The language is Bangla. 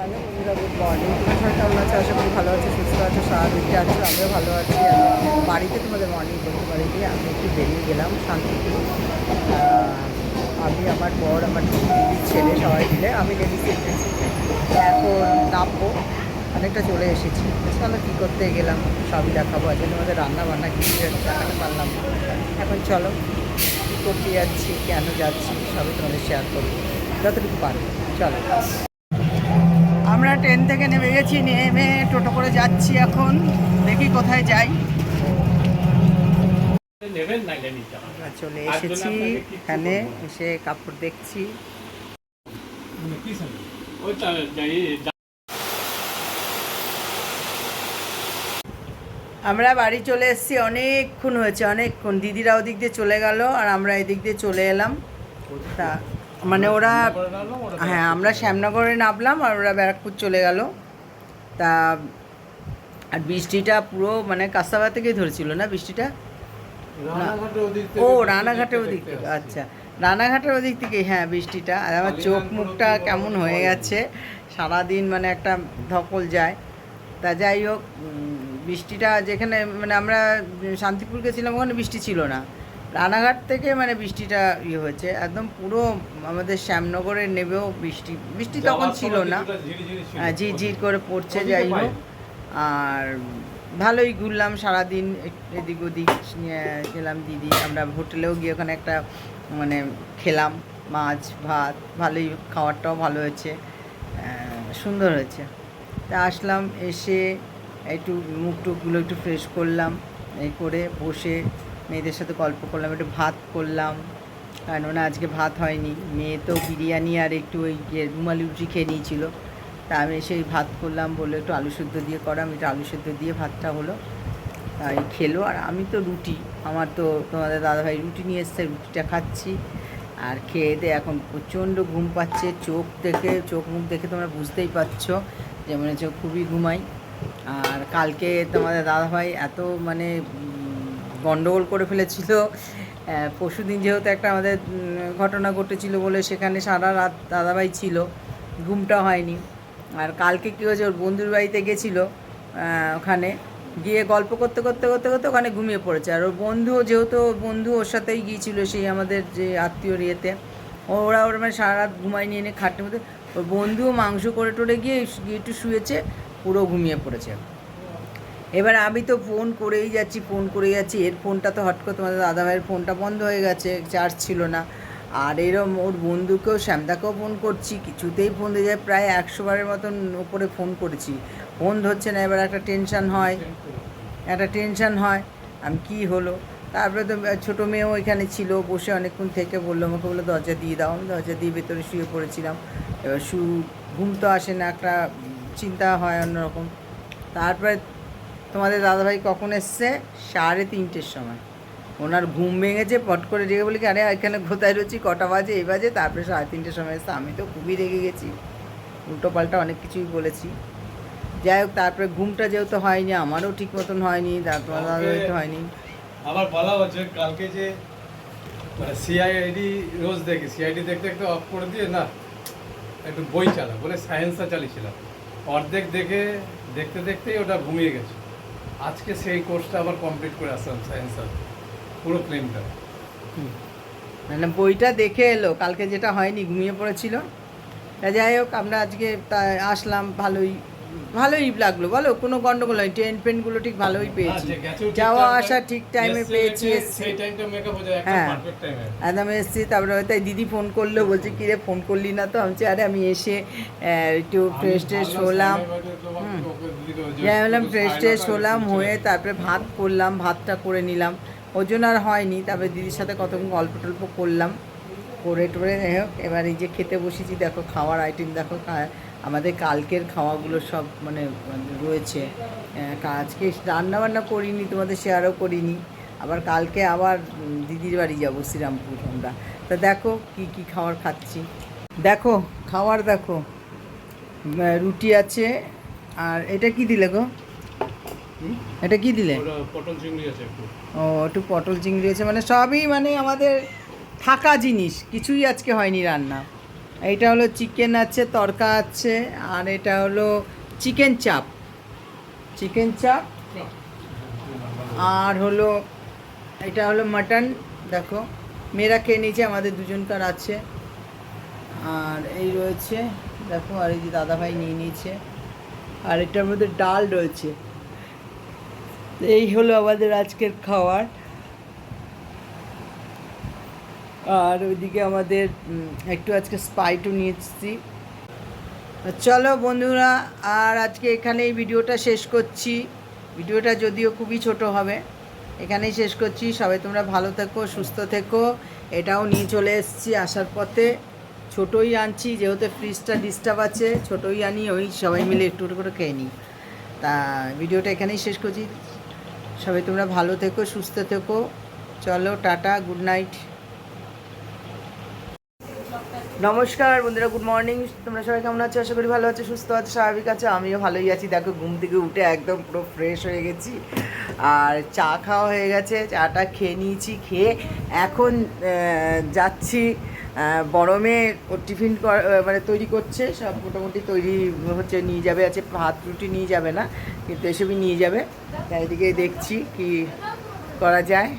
হ্যালো বন্ধুরা মর্নিং তোমার সবাই কেমন আছে? ভালো আছে, সুস্থ আছে স্বাভাবিক আছো, আমিও ভালো আছি। বাড়িতে তোমাদের মর্নিং করতে পারিনি আমি একটু বেরিয়ে গেলাম শান্তিপুর আমি, আমার বর, আমার ছেলে সবাই মিলে, আমি লেডিস এখন নামবো, অনেকটা চলে এসেছি। চলো কী করতে গেলাম, সবই দেখাবো। আজকে তোমাদের রান্না বান্না কিছু দেখাতে পারলাম এখন চলো, কী করতে যাচ্ছি, কেন যাচ্ছি, সবই তোমাদের শেয়ার করব। যতটুকু পারব চলো। আমরা ট্রেন থেকে নেমে গেছি নেমে টোটো করে যাচ্ছি এখন। দেখি কোথায় যাই। চলে এসেছি এখানে এসে কাপড় দেখছি। আমরা বাড়ি চলে এসেছি অনেকক্ষণ হয়েছে অনেকক্ষণ। দিদিরা ওদিক দিয়ে চলে গেল আর আমরা এদিক দিয়ে চলে এলাম। তা মানে ওরা হ্যাঁ আমরা শ্যামনগরে নামলাম আর ওরা ব্যারাকপুর চলে গেল। তা আর বৃষ্টিটা পুরো মানে কাস্তাবা থেকেই ধরেছিল না বৃষ্টিটা? ও রানাঘাটের ওদিক থেকে আচ্ছা। রানাঘাটের ওদিক থেকে হ্যাঁ বৃষ্টিটা। আর আমার চোখ মুখটা কেমন হয়ে গেছে। সারাদিন মানে একটা ধকল যায়। তা যাই হোক বৃষ্টিটা যেখানে মানে আমরা শান্তিপুর গেছিলাম ওখানে বৃষ্টি ছিল না। রানাঘাট থেকে মানে বৃষ্টিটা ইয়ে হয়েছে। একদম পুরো আমাদের শ্যামনগরে নেবেও বৃষ্টি। বৃষ্টি তখন ছিল না। হ্যাঁ, ঝিরঝির করে পড়ছে যাই হোক। আর ভালোই ঘুরলাম সারাদিন এদিক ওদিক নিয়ে গেলাম দিদি। আমরা হোটেলেও গিয়ে ওখানে একটা মানে খেলাম মাছ ভাত ভালোই খাবারটাও ভালো হয়েছে। সুন্দর হয়েছে। তা আসলাম এসে একটু মুখ টুকগুলো একটু ফ্রেশ করলাম এই করে বসে মেয়েদের সাথে গল্প করলাম, একটু ভাত করলাম। কেননা আজকে ভাত হয়নি। মেয়ে তো বিরিয়ানি আর একটু ওই রুমালি রুটি খেয়ে নিয়েছিল। তা আমি সেই ভাত করলাম বলে একটু আলু সেদ্ধ দিয়ে করা। আমি একটু আলু সেদ্ধ দিয়ে ভাতটা হলো। তাই খেলো। আর আমি তো রুটি। আমার তো তোমাদের দাদাভাই রুটি নিয়ে এসছে, রুটিটা খাচ্ছি। আর খেয়ে দিয়ে এখন প্রচণ্ড ঘুম পাচ্ছে। চোখ দেখে, চোখ মুখ দেখে তোমরা বুঝতেই পারছ যে মনে হচ্ছে খুবই ঘুমাই। আর কালকে তোমাদের দাদাভাই এত মানে উম, গন্ডগোল করে ফেলেছিল। পরশু দিন যেহেতু একটা আমাদের ঘটনা ঘটেছিল বলে সেখানে সারা রাত দাদাভাই ছিল ঘুমটা হয়নি। আর কালকে কী হয়েছে ওর বন্ধুর বাড়িতে গেছিল ওখানে। গিয়ে গল্প করতে করতে করতে করতে ওখানে ঘুমিয়ে পড়েছে। আর ওর বন্ধুও যেহেতু বন্ধু ওর সাথেই গিয়েছিল সেই আমাদের যে আত্মীয় ইয়েতে ওরা ওরা মানে সারা রাত ঘুমায়নি এনে খাটের মধ্যে ওর বন্ধুও মাংস করে টোরে গিয়ে গিয়ে একটু শুয়েছে পুরো ঘুমিয়ে পড়েছে। এবার আমি তো ফোন করেই যাচ্ছি, ফোন করে যাচ্ছি। এর ফোনটা তো হট করে তোমাদের দাদাভাইয়ের ফোনটা বন্ধ হয়ে গেছে চার্জ ছিল না। আর এরম ওর বন্ধুকেও, শ্যামদাকেও ফোন করছি, কিছুতেই ফোন দিয়ে যায়, প্রায় একশো বারের মতন ওপরে ফোন করেছি। ফোন ধরছে না, এবার একটা টেনশান হয়। একটা টেনশান হয়, আমি কি হলো? তারপরে তো ছোটো মেয়েও এখানে ছিল, বসে অনেকক্ষণ থেকে বলল, আমাকে বলল, দরজা দিয়ে দাও। আমি দরজা দিয়ে ভেতরে শুয়ে পড়েছিলাম। এবার শু ঘুম তো আসে না, একটা চিন্তা হয় অন্যরকম। তারপরে তোমাদের দাদাভাই কখন এসছে? সাড়ে তিনটের সময়। ওনার ঘুম ভেঙেছে পট করে রেগে বলি কি আরে এখানে কোথায় রয়েছি? কটা বাজে? এই বাজে? তারপরে সাড়ে তিনটের সময় এসছে। আমি তো খুবই রেগে গেছি। উল্টো পাল্টা অনেক কিছুই বলেছি। যাই হোক তারপরে ঘুমটা যেহেতু হয়নি আমারও ঠিক মতন হয়নি তোমার দাদাভাই তো হয়নি। আবার বলা হচ্ছে কালকে যে সিআইডি রোজ দেখি সিআইডি দেখতে দেখতে অফ করে দিয়ে না একটু বই চালা বলে সায়েন্সটা চালিয়েছিলাম। অর্ধেক দেখে দেখতে দেখতেই ওটা ঘুমিয়ে গেছে। আজকে সেই কোর্সটা আবার কমপ্লিট করে আসলাম সায়েন্সের পুরো ক্লেমটা মানে বইটা দেখে এলো, কালকে যেটা হয়নি, ঘুমিয়ে পড়েছিল। যাই হোক, আমরা আজকে আসলাম, ভালোই ভালোই লাগল বলো? কোনো গন্ডগোল হয় ট্রেন ফ্রেনগুলো ঠিক ভালোই পেয়েছি। যাওয়া আসা ঠিক টাইমে পেয়েছি এসছি। হয়ে হ্যাঁ। একদম এসছি তারপরে হয়তো দিদি ফোন করল বলছে কিরে ফোন করলি না তো? আমি আরে আমি এসে একটু ফ্রেশ ট্রেশ হলাম। যাই বললাম ফ্রেশ ট্রেশ হলাম হয়ে তারপরে ভাত করলাম ভাতটা করে নিলাম। ওজন আর হয়নি তারপরে দিদির সাথে কতক্ষণ গল্প টল্প করলাম। করে টরে যাই হোক এবার এই যে খেতে বসেছি দেখো খাওয়ার আইটেম দেখো খা- আমাদের কালকের খাওয়াগুলো সব মানে রয়েছে। আজকে রান্না বান্না করিনি তোমাদের শেয়ারও করিনি। আবার কালকে আবার দিদির বাড়ি যাব শ্রীরামপুর আমরা। তা দেখো কি কি খাবার খাচ্ছি। দেখো খাবার দেখো। রুটি আছে আর এটা কি দিলে গো? এটা কি দিলে? পটল চিংড়ি আছে ও একটু পটল চিংড়ি আছে মানে সবই মানে আমাদের থাকা জিনিস কিছুই আজকে হয়নি রান্না। এটা হলো চিকেন আছে, তরকা আছে, আর এটা হলো চিকেন চাপ। চিকেন চাপ। আর হলো, এটা হলো মাটন, দেখো। মেয়েরা খেয়ে নিয়েছে, আমাদের দুজনকার আছে। আর এই রয়েছে, দেখো, আর এই যে দাদাভাই নিয়ে নিয়েছে। আর এটার মধ্যে ডাল রয়েছে। এই হলো আমাদের আজকের খাবার আর ওইদিকে আমাদের একটু আজকে স্পাইটও নিয়ে এসেছি চলো বন্ধুরা, আর আজকে এখানেই ভিডিওটা শেষ করছি। ভিডিওটা যদিও খুবই ছোট হবে, এখানেই শেষ করছি। সবাই তোমরা ভালো থেকো, সুস্থ থেকো। এটাও নিয়ে চলে এসেছি আসার পথে। ছোটোই আনছি, যেহেতু ফ্রিজটা ডিস্টার্ব আছে, ছোটোই আনি, ওই সবাই মিলে একটু করে খেয়ে নিই। তা ভিডিওটা এখানেই শেষ করছি। সবাই তোমরা ভালো থেকো, সুস্থ থেকো। চলো, টাটা গুড নাইট নমস্কার বন্ধুরা গুড মর্নিং তোমরা সবাই কেমন আছো? আশা করি ভালো আছো সুস্থ আছো স্বাভাবিক আছো। আমিও ভালোই আছি। দেখো ঘুম থেকে উঠে একদম পুরো ফ্রেশ হয়ে গেছি। আর চা খাওয়া হয়ে গেছে চাটা খেয়ে নিয়েছি খেয়ে এখন যাচ্ছি আহ, বড় মেয়ে ও টিফিন মানে তৈরি করছে। সব মোটামুটি তৈরি হচ্ছে নিয়ে যাবে আছে ভাত রুটি নিয়ে যাবে না কিন্তু এসবই নিয়ে যাবে। তাই এদিকে দেখছি কি করা যায়।